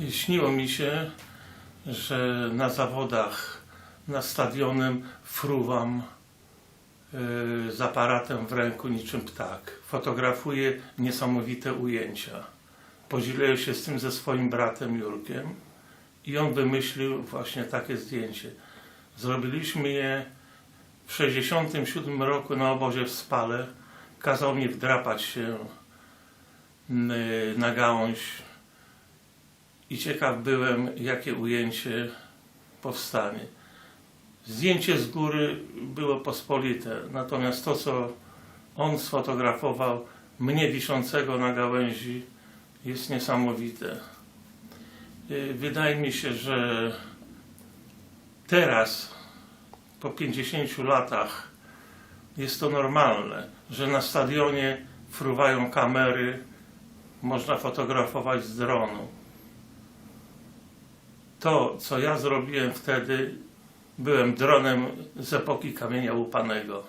I śniło mi się, że na zawodach, na stadionem fruwam yy, z aparatem w ręku niczym ptak. Fotografuję niesamowite ujęcia. Podzieliłem się z tym ze swoim bratem Jurkiem i on wymyślił właśnie takie zdjęcie. Zrobiliśmy je w 67 roku na obozie w Spale. Kazał mi wdrapać się na gałąź i ciekaw byłem, jakie ujęcie powstanie. Zdjęcie z góry było pospolite, natomiast to, co on sfotografował, mnie wiszącego na gałęzi, jest niesamowite. Y, Wydaje mi się, że teraz, po 50 latach, jest to normalne, że na stadionie fruwają kamery, można fotografować z dronu to, co ja zrobiłem wtedy, byłem dronem z epoki kamienia łupanego.